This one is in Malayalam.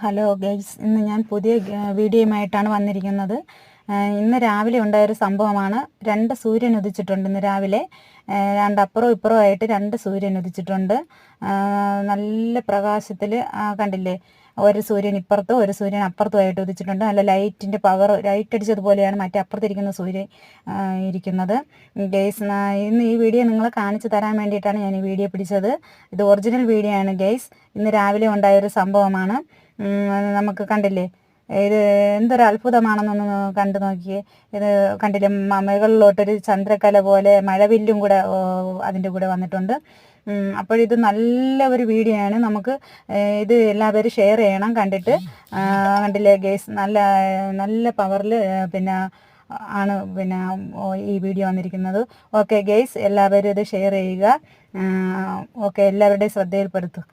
ഹലോ ഗേൾസ് ഇന്ന് ഞാൻ പുതിയ വീഡിയോയുമായിട്ടാണ് വന്നിരിക്കുന്നത്. ഇന്ന് രാവിലെ ഉണ്ടായ ഒരു സംഭവമാണ്. രണ്ട് സൂര്യൻ ഉദിച്ചിട്ടുണ്ട്. ഇന്ന് രാവിലെ രണ്ട് അപ്പുറവും ഇപ്പുറവും ആയിട്ട് രണ്ട് സൂര്യൻ ഉദിച്ചിട്ടുണ്ട്. നല്ല പ്രകാശത്തിൽ കണ്ടില്ലേ? ഒരു സൂര്യൻ ഇപ്പുറത്തും ഒരു സൂര്യൻ അപ്പുറത്തും ആയിട്ട് ഉദിച്ചിട്ടുണ്ട്. നല്ല ലൈറ്റിന്റെ പവർ ലൈറ്റ് അടിച്ചതുപോലെയാണ് മറ്റേ അപ്പുറത്തിരിക്കുന്ന സൂര്യൻ ഇരിക്കുന്നത്. ഗെയ്സ് ഇന്ന് ഈ വീഡിയോ നിങ്ങളെ കാണിച്ചു തരാൻ വേണ്ടിയിട്ടാണ് ഞാൻ ഈ വീഡിയോ പിടിച്ചത്. ഇത് ഒറിജിനൽ വീഡിയോ ആണ് ഗെയ്സ് ഇന്ന് രാവിലെ ഉണ്ടായ ഒരു സംഭവമാണ്. നമുക്ക് കണ്ടില്ലേ? ഇത് എന്തൊരു അത്ഭുതമാണെന്നൊന്ന് കണ്ടു നോക്കിയേ. ഇത് കണ്ടില്ലേ മുകളിലോട്ടൊരു ചന്ദ്രക്കല പോലെ മഴവില്ലും കൂടെ അതിന്റെ കൂടെ വന്നിട്ടുണ്ട്. അപ്പോഴിത് നല്ല ഒരു വീഡിയോ ആണ്. നമുക്ക് ഇത് എല്ലാവരും ഷെയർ ചെയ്യണം കണ്ടിട്ട്. കണ്ടില്ലേ ഗേസ് നല്ല നല്ല പവറിൽ പിന്നെ ആണ് പിന്നെ ഈ വീഡിയോ വന്നിരിക്കുന്നത്. ഓക്കെ ഗേസ് എല്ലാവരും ഇത് ഷെയർ ചെയ്യുക. ഓക്കെ എല്ലാവരുടെയും ശ്രദ്ധയിൽപ്പെടുത്തും